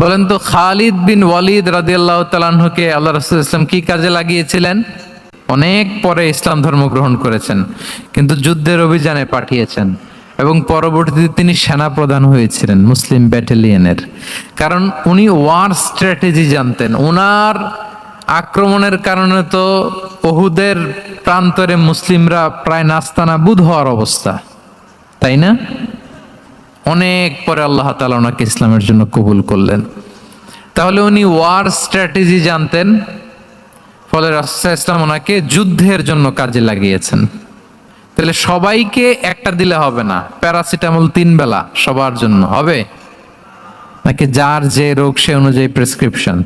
বলেন তো, খালিদ বিন ওয়ালিদ রাদিয়াল্লাহু তাআলাকে আল্লাহ রসুল ইসলাম কি কাজে লাগিয়েছিলেন? অনেক পরে ইসলাম ধর্ম গ্রহণ করেছেন, কিন্তু যুদ্ধের অভিযানে পাঠিয়েছেন এবং পরবর্তীতে তিনি সেনা প্রধান হয়েছিলেন মুসলিম ব্যাটালিয়নের। কারণ উনি ওয়ার স্ট্র্যাটেজি জানতেন। ওনার আক্রমণের কারণে তো ওহুদের প্রান্তরে মুসলিমরা প্রায় নাস্তানা বুধ হওয়ার অবস্থা, তাই না? অনেক পরে আল্লাহ তালা ওনাকে ইসলামের জন্য কবুল করলেন। তাহলে উনি ওয়ার স্ট্র্যাটেজি জানতেন, ফলে রাসূল ইসলাম ওনাকে যুদ্ধের জন্য কাজে লাগিয়েছেন। তাহলে সবাইকে একটা দিলে হবে না, প্যারাসিটামল তিন বেলা সবার জন্য হবে? নাকি যার যে রোগ সে অনুযায়ী প্রেসক্রিপশন?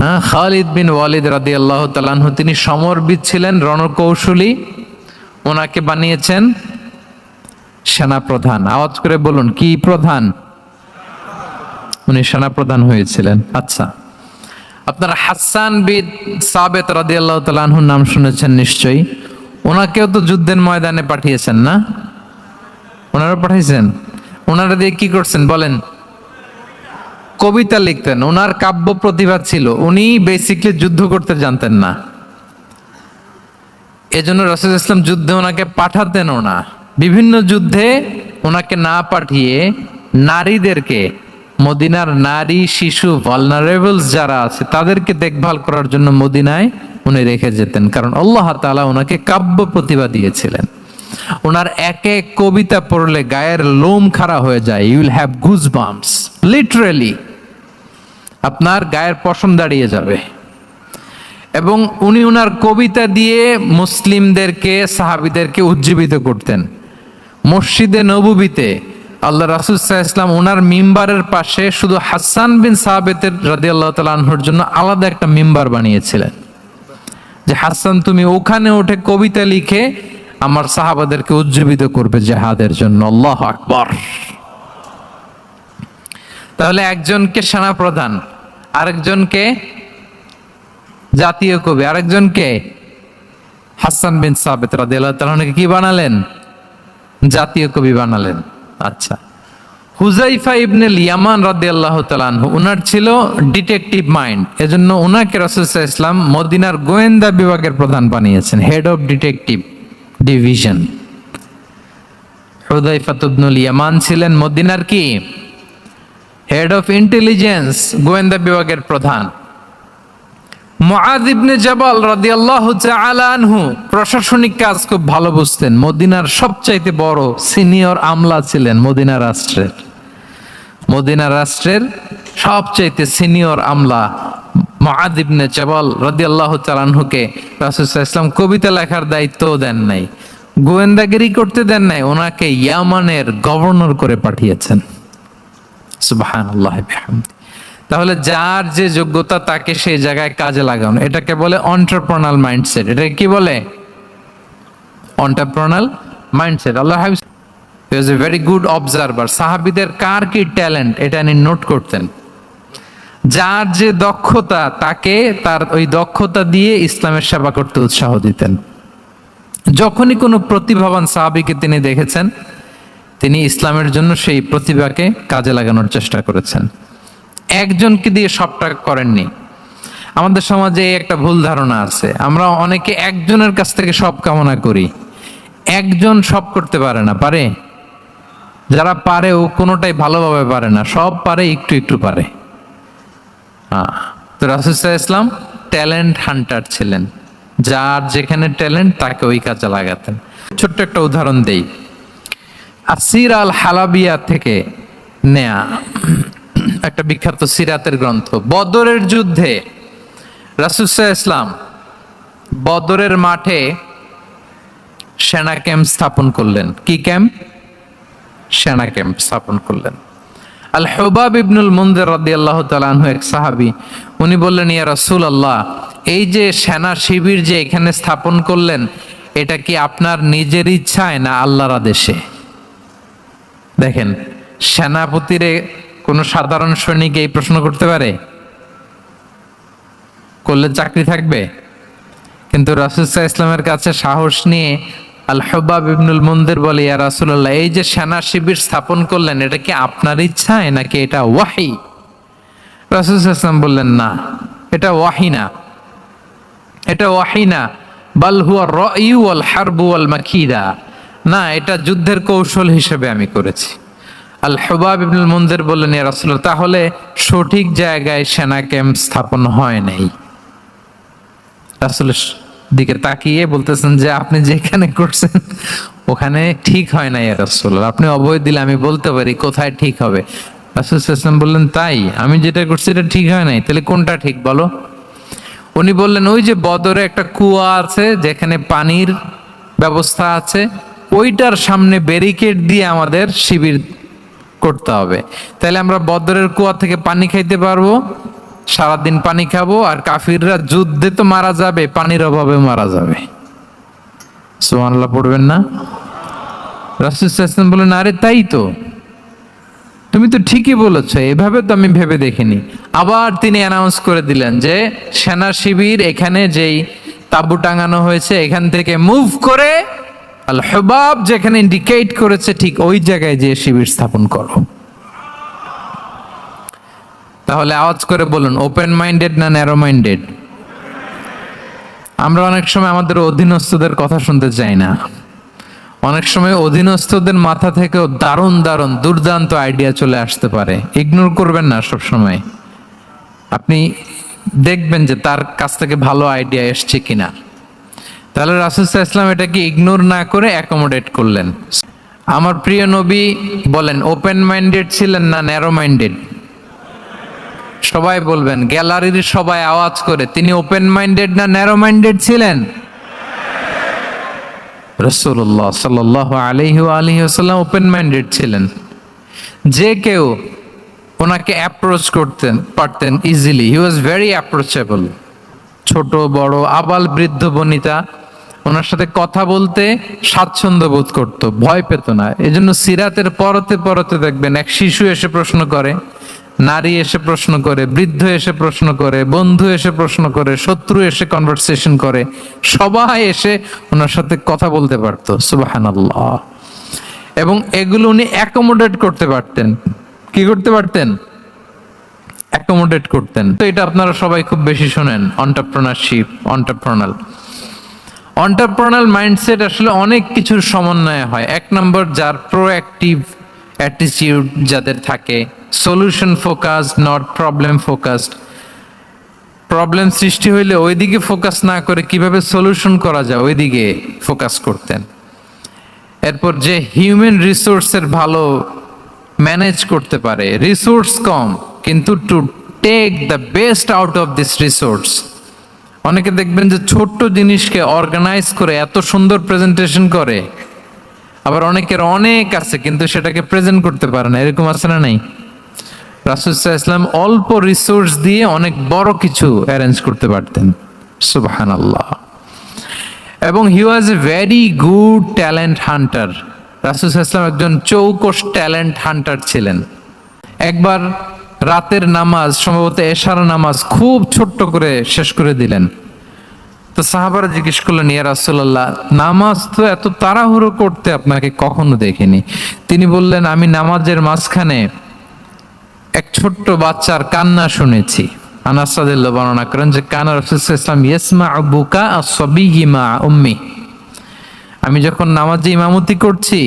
হ্যাঁ খালিদ বিন ওয়ালিদ রাদি আল্লাহ তালানহু তিনি সমরবিদ ছিলেন, রণকৌশলী। ওনাকে বানিয়েছেন সেনা প্রধান আওয়াজ করে বলুন, কি প্রধান? উনি সেনা প্রধান হয়েছিলেন। আচ্ছা। আপনারা হাসান বিদ সাবেত রাদি আল্লাহ তালানহুর নাম শুনেছেন নিশ্চয়ই। ওনাকেও তো যুদ্ধের ময়দানে পাঠিয়েছেন না? ওনারা পাঠিয়েছেন? ওনারা দিয়ে কি করছেন বলেন? কবিতা লিখতেন। ওনার কাব্য প্রতিভা ছিল। উনি বেসিকলি যুদ্ধ করতে জানতেন না। এজন্য রসুল ইসলাম যুদ্ধে ওনাকে পাঠাতেনও না। বিভিন্ন যুদ্ধে ওনাকে না পাঠিয়ে নারীদেরকে, মদিনার নারী, শিশু ভালনারেবলস যারা আছে, তাদেরকে দেখভাল করার জন্য মদিনায় উনি রেখে যেতেন। কারণ আল্লাহ তাআলা ওনাকে কাব্য প্রতিভা দিয়েছিলেন। ওনার এক এক কবিতা পড়লে গায়ের লোম খাড়া হয়ে যায়। You will have goose bumps literally আপনার গায়ের পশম দাঁড়িয়ে যাবে। এবং উনি ওনার কবিতা দিয়ে মুসলিমদেরকে, সাহাবিদেরকে উজ্জীবিত করতেন। মসজিদে নবুবিতে আল্লাহ রাসুল ইসলাম ওনার মিম্বারের পাশে শুধু হাসান বিন সাহাবেতের রাদি আল্লাহ তালাহুর জন্য আলাদা একটা মিম্বার বানিয়েছিলেন। যে, হাসান, তুমি ওখানে উঠে কবিতা লিখে আমার সাহাবাদেরকে উজ্জীবিত করবে জেহাদের জন্য। আল্লাহ আকবর। তাহলে একজনকে সেনা প্রধান আরেকজনকে জাতীয় কবি, আরেকজনকে হাসান বিন সাবেত রাদিয়াল্লাহু তাআলাকে কি বানালেন? জাতীয় কবি বানালেন। আচ্ছা। হুজাইফা ইবনে ইয়ামান রাদিয়াল্লাহু তাআলা আনহু, উনার ছিল ডিটেকটিভ মাইন্ড। এজন্য উনাকে রাসূলুল্লাহ ইসলাম মদিনার গোয়েন্দা বিভাগের প্রধান বানিয়েছেন, হেড অফ ডিটেকটিভ ডিভিশন। হুজাইফা ইবনুল ইয়ামান ছিলেন মদিনার কি? হেড অফ ইন্টেলিজেন্স, গোয়েন্দা বিভাগের প্রধান। মুআদ ইবনে জাবাল রাদিয়াল্লাহু আনহু প্রশাসনিক কাজ খুব ভালো বুঝতেন। মদিনার সবচাইতে বড় সিনিয়র আমলা ছিলেন মদিনা রাষ্ট্রের। মদিনা রাষ্ট্রের সবচাইতে সিনিয়র আমলা মুআদ ইবনে জাবাল রাদিয়াল্লাহু তাআলা আনহুকে রাসূল ইসলাম কবিতা লেখার দায়িত্বও দেন নাই, গোয়েন্দাগিরি করতে দেন নাই, ওনাকে ইয়ামানের গভর্নর করে পাঠিয়েছেন। সুবহানাল্লাহ, বিহামদি। তাহলে যার যে যোগ্যতা তাকে সেই জায়গায় কাজে লাগানো। এটাকে বলে অন্টারপ্রনাল মাইন্ডসেট এটা কি বলে? Entrepreneurial mindset Allah is a very good observer সাহাবিদের কার কি ট্যালেন্ট এটা তিনি নোট করতেন। যার যে দক্ষতা, তাকে তার ওই দক্ষতা দিয়ে ইসলামের সেবা করতে উৎসাহ দিতেন। যখনই কোনো প্রতিভাবান সাহাবিকে তিনি দেখেছেন, তিনি ইসলামের জন্য সেই প্রতিভাকে কাজে লাগানোর চেষ্টা করেছেন। একজনকে দিয়ে সবটা করেননি। আমাদের সমাজে একটা ভুল ধারণা আছে। আমরা অনেকে একজনের কাছ থেকে সব কামনা করি। একজন সব করতে পারে না, পারে? যারা পারে ও কোনোটাই ভালোভাবে পারে না, সব পারে, একটু একটু পারে। হ্যাঁ তো রাসুসাহ ইসলাম ট্যালেন্ট হান্টার ছিলেন। যার যেখানে ট্যালেন্ট, তাকে ওই কাজে লাগাতেন। ছোট্ট একটা উদাহরণ দেই। আসির আল হালাবিয়া থেকে নেয়া একটা বিখ্যাত সিরাতের গ্রন্থ, বদরের যুদ্ধে। রাসুসাহ ইসলাম বদরের মাঠে সেনা ক্যাম্প স্থাপন করলেন। কি ক্যাম্প? সেনা ক্যাম্প স্থাপন করলেন। আল হবাব ইবনুল মুন্দের রাদি আল্লাহ তালু এক সাহাবি, উনি বললেন, ইয়া রাসুল আল্লাহ এই যে সেনা শিবির যে এখানে স্থাপন করলেন, এটা কি আপনার নিজের ইচ্ছায় না আল্লাহর আদেশে? দেখেন, সেনাপতিরে কোনো সাধারণ সৈনিক এই প্রশ্ন করতে পারে? করলে চাকরি থাকবে? কিন্তু রাসুলসাহ ইসলামের কাছে সাহস নিয়ে আল হবাব ইবনুল মন্দির বলে, ইয়া রাসুল্লাহ এই যে সেনা শিবির স্থাপন করলেন, এটা কি আপনার ইচ্ছায় নাকি এটা ওয়াহি? রাসুল ইসলাম বললেন, না, এটা ওয়াহিনা এটা ওয়াহিনা বাল হুয়া রয়ু আল হারবু আল মাকিদা। না, এটা যুদ্ধের কৌশল হিসেবে আমি করেছি। আল হবাব ইবনুল মুনদের বললেন, ইয়া তাহলে সঠিক জায়গায় সেনা ক্যাম্প স্থাপন হয় নাই। রাসূলের দিকে তাকিয়ে বলতেছেন যে, আপনি যেখানে করছেন, ওখানে ঠিক হয় না, ইয়া আপনি অভয় দিলে আমি বলতে পারি কোথায় ঠিক হবে। রাসূল ইসলাম বললেন, তাই, আমি যেটা করছি এটা ঠিক হয় নাই, তাহলে কোনটা ঠিক বলো? উনি বললেন, ওই যে বদরে একটা কুয়া আছে, যেখানে পানির ব্যবস্থা আছে, ওইটার সামনে ব্যারিকেড দিয়ে আমাদের শিবির করতে হবে। তাহলে আমরা বদরের কুয়া থেকে পানি খাইতে পারব, সারাদিন পানি খাব, আর কাফিররা যুদ্ধে তো মারা যাবে, পানির অভাবে মারা যাবে। সোহানল্লাহ পড়বেন না? রাসুল বলেন আরে, তাই তো। তুমি তো ঠিকই বলেছ, এভাবে তো আমি ভেবে দেখিনি। আবার তিনি অ্যানাউন্স করে দিলেন যে, সেনা শিবির এখানে যেই তাবু টাঙানো হয়েছে, এখান থেকে মুভ করে আল হবাব যেখানে ইন্ডিকেট করেছে, ঠিক ওই জায়গায় যে শিবির স্থাপন করো। তাহলে আওয়াজ করে বলুন ওপেন মাইন্ডেড না ন্যারো মাইন্ডেড আমরা অনেক সময় আমাদের অধীনস্থদের কথা শুনতে চাই না। অনেক সময় অধীনস্থদের মাথা থেকেও দারুণ দারুণ, দুর্দান্ত আইডিয়া চলে আসতে পারে। ইগনোর করবেন না সব সময়। আপনি দেখবেন যে তার কাছ থেকে ভালো আইডিয়া এসছে কিনা। তাহলে রাসুলসাহ ইসলাম এটাকে ইগনোর না করে অ্যাকোমোডেট করলেন। আমার প্রিয় নবী বলেন ওপেন মাইন্ডেড ছিলেন না ন্যারো মাইন্ডেড সবাই বলবেন, গ্যালারির সবাই আওয়াজ করে, তিনি ওপেন মাইন্ডেড না ন্যারো মাইন্ডেড ছিলেন? রসুল্লাহ সাল্লাহ আলহি আলহি আসাল্লাম ওপেন মাইন্ডেড ছিলেন। যে কেউ ওনাকে অ্যাপ্রোচ করতেন, পারতেন easily he was very approachable ছোট, বড়, আবাল বৃদ্ধ বনিতা, ওনার সাথে কথা বলতে স্বাচ্ছন্দ্য বোধ করতো, ভয় পেত না। এজন্য সিরাতের পরতে পরতে দেখবেন, এক শিশু এসে প্রশ্ন করে, নারী এসে প্রশ্ন করে, বৃদ্ধ এসে প্রশ্ন করে, বন্ধু এসে প্রশ্ন করে, শত্রু এসে কনভারসেশন করে, সবাই এসে ওনার সাথে কথা বলতে পারতো সুবাহান এবং এগুলো উনি অ্যাকোমোডেট করতে পারতেন। কি করতে পারতেন? অ্যাকোমোডেট করতেন। তো এটা আপনারা সবাই খুব বেশি শোনেন অন্টারপ্রনারশিপ অন্টারপ্রনাল অন্টারপ্রনাল মাইন্ডসেট আসলে অনেক কিছুর সমন্বয় হয়। এক নম্বর, যার প্রোঅ্যাক্টিভ অ্যাটিটিউড যাদের থাকে solution focused not problem focused problem সৃষ্টি হইলে ওইদিকে ফোকাস না করে কীভাবে সলিউশন করা যায়, ওইদিকে ফোকাস করতেন। এরপর যে হিউম্যান রিসোর্সের ভালো ম্যানেজ করতে পারে রিসোর্স কম। কিন্তু to take the best out of this resource অনেকে দেখবেন যে ছোট্ট জিনিসকে অর্গানাইজ করে এত সুন্দর প্রেজেন্টেশন করে, আবার অনেকের অনেক আছে কিন্তু সেটাকে প্রেজেন্ট করতে পারে না, এরকম আছে না নাই? রাসুসাহ ইসলাম অল্প রিসোর্স দিয়ে অনেক বড় কিছু অ্যারেঞ্জ করতে পারতেন সুবাহান আল্লাহ এবং he was a very good talent hunter রাসুসাহ ইসলাম একজন চৌকস ট্যালেন্ট হান্টার ছিলেন। একবার রাতের নামাজ, সম্ভবত এশার নামাজ খুব ছোট্ট করে শেষ করে দিলেন। তো সাহাবারা জিজ্ঞেস করলেন, ইয়া রাসুল্লাহ নামাজ তো এত তাড়াহুড়ো করতে আপনাকে কখনো দেখিনি? তিনি বললেন, আমি নামাজের মাঝখানে এক ছোট্ট বাচ্চার কান্না শুনেছি। আনাসাদিল্লা বর্ণনা করেন যে, কানা রসুল ইসলাম ইয়েসমা বুকা সবিহিমা উম্মি। আমি যখন নামাজে ইমামতি করছি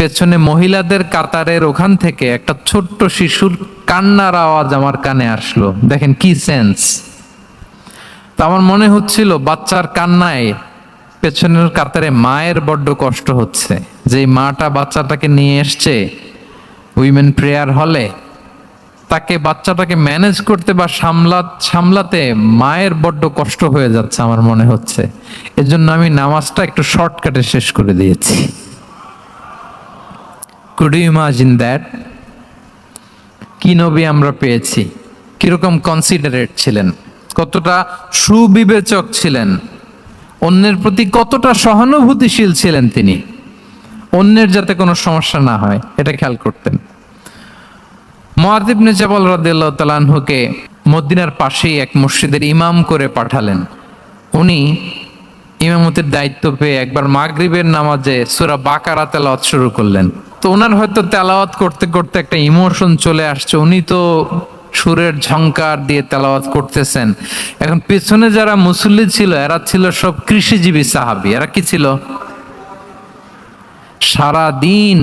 পেছনে মহিলাদের কাতারের ওখান থেকে একটা ছোট্ট শিশুর কান্নার আওয়াজ আমার কানে আসলো। দেখেন কি সেন্স তো আমার মনে হচ্ছিল বাচ্চার কান্নায় পেছনের কাতারে মায়ের বড্ড কষ্ট হচ্ছে। যে মাটা বাচ্চাটাকে নিয়ে এসছে উইমেন প্রেয়ার হলে তাকে বাচ্চাটাকে ম্যানেজ করতে বা সামলা, সামলাতে মায়ের বড্ড কষ্ট হয়ে যাচ্ছে আমার মনে হচ্ছে। এজন্য আমি নামাজটা একটু শর্টকাটে শেষ করে দিয়েছি। কুড ইউ ইমাজিন দ্যাট কি নবী আমরা পেয়েছি? কীরকম কনসিডারেট ছিলেন? কতটা সুবিবেচক ছিলেন? অন্যের প্রতি কতটা সহানুভূতিশীল ছিলেন তিনি? অন্যের যাতে কোনো সমস্যা না হয়, এটা খেয়াল করতেন। মহাদিবনে জাবাল রাদিল্লাহ তালানহুকে মদিনার পাশেই এক মসজিদের ইমাম করে পাঠালেন। উনি ইমামতির দায়িত্ব পেয়ে একবার মাগরিবের নামাজে সুরা বাকারা তেলাওয়াত শুরু করলেন। তো ওনার হয়তো তেলাওয়াত করতে করতে একটা ইমোশন চলে আসছে। উনি তো সুরের ঝংকার দিয়ে তেলাওয়াত করতেছেন। এখন পেছনে যারা মুসল্লি ছিল, এরা ছিল সব কৃষিজীবী সাহাবি। এরা কি ছিল? সারা দিন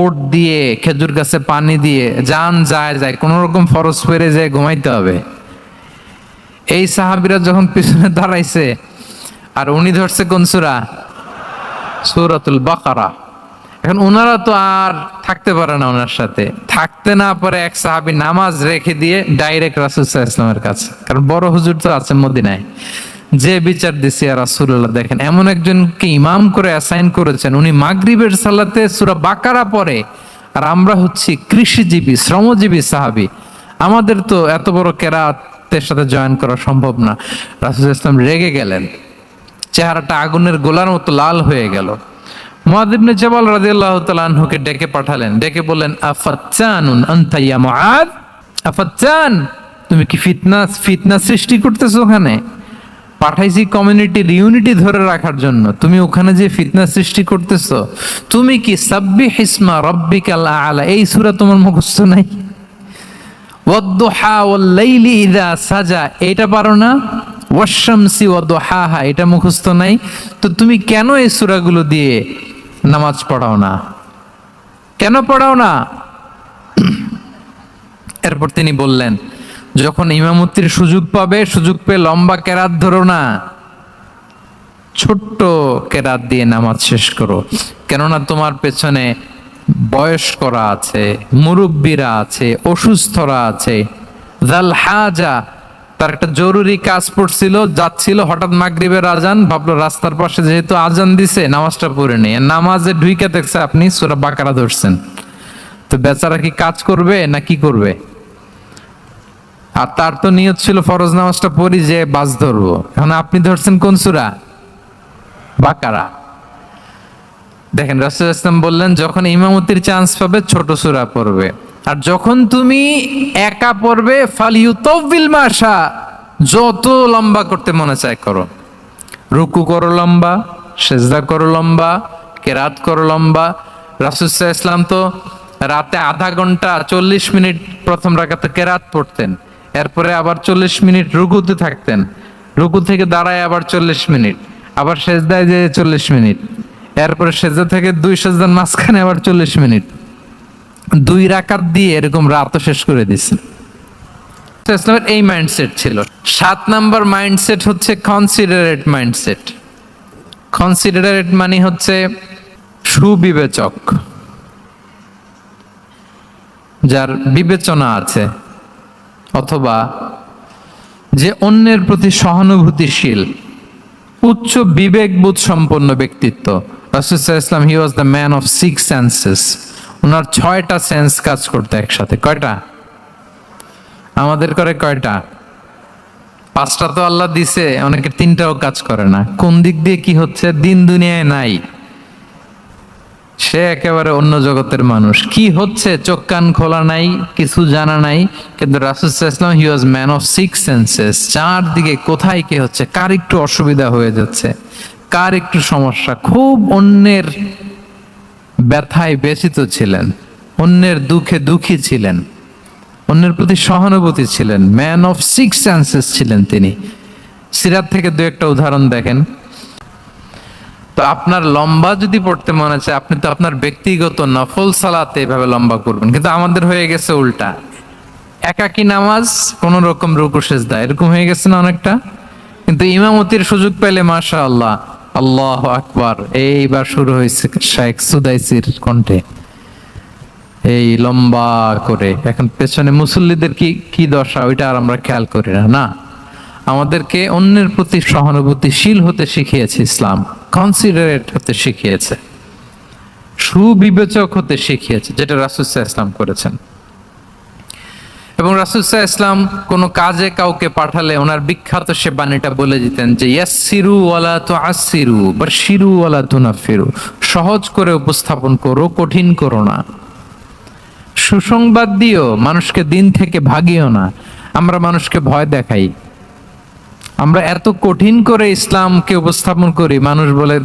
ওট দিয়ে, খেজুর গাছে পানি দিয়ে, যান যায় যায়, কোন রকম ফরস পেরে যায় ঘুমাইতে হবে। এই সাহাবিরা যখন পিছনে দাঁড়াইছে, আর উনি ধরছে কোন সুরা? সুরাতুল বাকারা। এখন ওনারা তো আর থাকতে পারে না ওনার সাথে। থাকতে না পারে এক সাহাবি নামাজ রেখে দিয়ে ডাইরেক্ট রাসুলসাহ ইসলামের কাছে। কারণ বড় হুজুর তো আছে মদিনায়। যে বিচার দিছে আর রাসুল্লাহ দেখেন, এমন একজনকে ইমাম করে অ্যাসাইন করেছেন, উনি মাগরিবের সালাতে সুরা বাকারা পরে আর আমরা হচ্ছি কৃষিজীবী, শ্রমজীবী সাহাবি। আমাদের তো এত বড় কেরাতের সাথে জয়েন করা সম্ভব না। রাসুল ইসলাম রেগে গেলেন। চেহারাটা আগুনের গোলার মতো লাল হয়ে গেল। মুআদিবনে জাবাল রাদিয়াল্লাহু তাআলা আনহুকে ডেকে পাঠালেন। ডেকে বললেন আফাচ্চানুন আনতা ইয়া মুআদ আফাচ্চান তুমি কি ফিতনা ফিতনা সৃষ্টি করতেছো ওখানে? পাঠাইছি কমিউনিটির ইউনিটি ধরে রাখার জন্য। তুমি ওখানে যে ফিতনা সৃষ্টি করতেছো, তুমি কি সাব্বি হিসমা রব্বিকাল আলা? এই সূরা তোমার মুখস্থ নাই। সাজা। এটা পারো না? ওয়াশামসি ওয়াদ্দুহাহা। এটা মুখস্থ নাই। তো তুমি কেন এই সূরাগুলো দিয়ে নামাজ পড়াও না। কেন পড়াও না? এরপর তিনি বললেন, যখন ইমামতির সুযোগ পাবে, সুযোগ পেয়ে লম্বা কেরাত ধরো না। ছোট্ট কেরাত দিয়ে নামাজ শেষ করো। কেননা তোমার পেছনে বয়স্করা আছে, মুরব্বীরা আছে, অসুস্থরা আছে। জাল হাজা তার একটা জরুরি কাজ পড়ছিল, যাচ্ছিল হঠাৎ মাগরিবের আজান, ভাবলো রাস্তার পাশে যেহেতু আজান দিছে, নামাজটা পড়ে নেই। নামাজে ঢুইকে দেখছে আপনি সুরা বাকারা ধরছেন। তো বেচারা কি কাজ করবে না কি করবে? আর তার তো নিয়ত ছিল ফরজ নামাজটা পড়ি যে বাস ধরবো। এখন আপনি ধরছেন কোন সুরা? বাকারা। দেখেন রাসুল ইসলাম বললেন, যখন ইমামতির চান্স পাবে, ছোট সুরা পড়বে। আর যখন তুমি একা পড়বে ফালিউতবিল মাসা যত লম্বা করতে মনে চায় করো। রুকু করো লম্বা, সেজদা করো লম্বা, কেরাত করো লম্বা। রাসুসাহ ইসলাম তো রাতে আধা ঘণ্টা চল্লিশ মিনিট প্রথম রাখাতে কেরাত পড়তেন। এরপরে আবার চল্লিশ মিনিট রুকুতে থাকতেন। রুকু থেকে দাঁড়ায় আবার চল্লিশ মিনিট, আবার সেজদায় যে চল্লিশ মিনিট। এরপরে সেজদা থেকে দুই সেজদার মাঝখানে আবার চল্লিশ মিনিট। দুই রাকাত দিয়ে এরকম রাত শেষ করে দিছে। ইসলামের এই মাইন্ডসেট ছিল। সাত নাম্বার মাইন্ডসেট হচ্ছে কনসিডারেট মাইন্ডসেট কনসিডারেট মানে হচ্ছে সুবিবেচক। যার বিবেচনা আছে, অথবা যে অন্যের প্রতি সহানুভূতিশীল, উচ্চ বিবেকবোধ সম্পন্ন ব্যক্তিত্ব। রাসুসাহ ইসলাম he was the man of six senses ওনার ছয়টা সেন্স কাজ করতে একসাথে। কয়টা? আমাদের করে কয়টা? পাঁচটা তো আল্লাহ দিছে অনেকে তিনটাও কাজ করে না। কোন দিক দিয়ে কি হচ্ছে? দিন দুনিয়ায় নাই। সে একেবারে অন্য জগতের মানুষ। কি হচ্ছে? চোখ কান খোলা নাই, কিছু জানা নাই। কিন্তু রাসুসাল্লাম he was man of six senses চারদিকে কোথায় কি হচ্ছে? কার একটু অসুবিধা হয়ে যাচ্ছে? কার একটু সমস্যা? খুব অন্যের ব্যথায় ব্যথিত ছিলেন, অন্যের দুঃখে দুঃখী ছিলেন, অন্যের প্রতি সহানুভূতি ছিলেন ম্যান অফ সিক্স সেন্সেস ছিলেন তিনি। সিরাত থেকে দু একটা উদাহরণ দেখেন। তো আপনার লম্বা যদি পড়তে মনে আছে আপনি তো আপনার ব্যক্তিগত নফল সালাতে এভাবে লম্বা করবেন, কিন্তু আমাদের হয়ে গেছে উল্টা। একাকি নামাজ, কোন রকম রুকু সেজদা, এরকম হয়ে গেছে না অনেকটা? কিন্তু ইমামতির সুযোগ পেলে মাশা আল্লাহ আল্লাহ আকবার। এইবার শুরু হয়েছে শেখ সুদাইসির কণ্ঠে। এই লম্বা করে। এখন পেছনে মুসল্লিদের কি কি দশা? ওইটা আর আমরা খেয়াল করি না না? আমাদেরকে অন্যের প্রতি সহানুভূতিশীল হতে শিখিয়েছে ইসলাম। কনসিডারেট হতে শিখিয়েছে। সুবিবেচক হতে শিখিয়েছে, যেটা রাসুসাহ ইসলাম করেছেন। এবং রাসুসাহ ইসলাম কোনো কাজে কাউকে পাঠালে ওনার বিখ্যাত সে বাণীটা বলে দিতেন যে ইয়াসিরু ওয়ালা তো আসিরু বা শিরু ওয়ালা তুনাফিরু সহজ করে উপস্থাপন করো, কঠিন করো না। সুসংবাদ দিও, মানুষকে দিন থেকে ভাগিও না। আমরা মানুষকে ভয় দেখাই। আমরা এত কঠিন করে ইসলামকে উপস্থাপন করি, মানুষ বলে,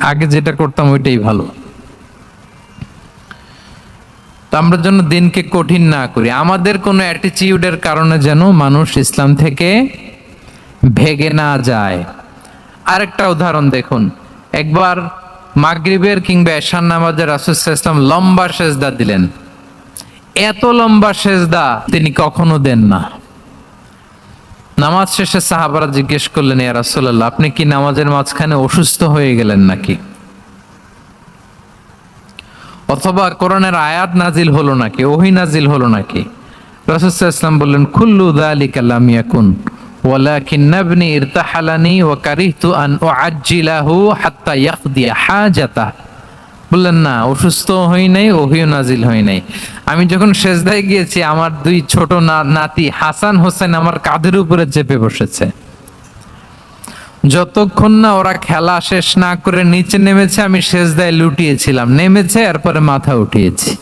আগে যেটা করতাম ওইটাই ভালো। তো আমরা যেন দিনকে কঠিন না করি। আমাদের কোনো অ্যাটিচিউডের কারণে যেন মানুষ ইসলাম থেকে ভেগে না যায়। আরেকটা উদাহরণ দেখুন। একবার মাগরিবের কিংবা এশান নামাজের রাসুল ইসলাম লম্বা সেজদা দিলেন। এত লম্বা সেজদা তিনি কখনো দেন না। নামাজ শেষে সাহাবারা জিজ্ঞেস করলেন, ইয়া রাসূলুল্লাহ, আপনি কি নামাজের মাঝখানে অসুস্থ হয়ে গেলেন নাকি? অথবা কোরআনের আয়াত নাজিল হলো নাকি, ওহি নাজিল হলো নাকি? রাসূল ইসলাম বললেন, কুল্লু যালিকা লাম ইয়াকুন নাবনি ইরতাহালানি ওয়া কারিহতু আন উআজ্জিলাহু হাত্তা ইয়াকদি হাজাতা। বললেন, না, অসুস্থ হই নাই, ওহিও নাজিল হই নাই। আমি যখন সেজদায় গিয়েছি, আমার দুই ছোট নাতি হাসান হোসেন আমার কাঁধের উপরে চেপে বসেছে। যতক্ষণ না ওরা খেলা শেষ না করে নিচে নেমেছে, আমি সেজদায় লুটিয়েছিলাম। নেমেছে, এরপরে মাথা উঠিয়েছি।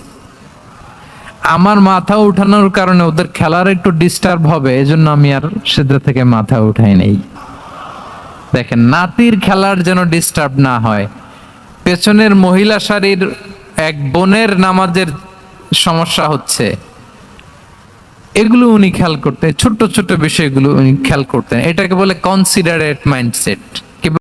আমার মাথা উঠানোর কারণে ওদের খেলার একটু ডিস্টার্ব হবে, এজন্য আমি আর সেজদা থেকে মাথা উঠাই নেই। দেখেন, নাতির খেলার যেন ডিস্টার্ব না হয়। পেছনের মহিলা শাড়ির এক বোনের নামাজের সমস্যা হচ্ছে। এগুলো উনি খেয়াল করতেন ছোট্ট ছোট্ট বিষয়গুলো উনি খেয়াল করতেন। এটাকে বলে কনসিডারেট মাইন্ডসেট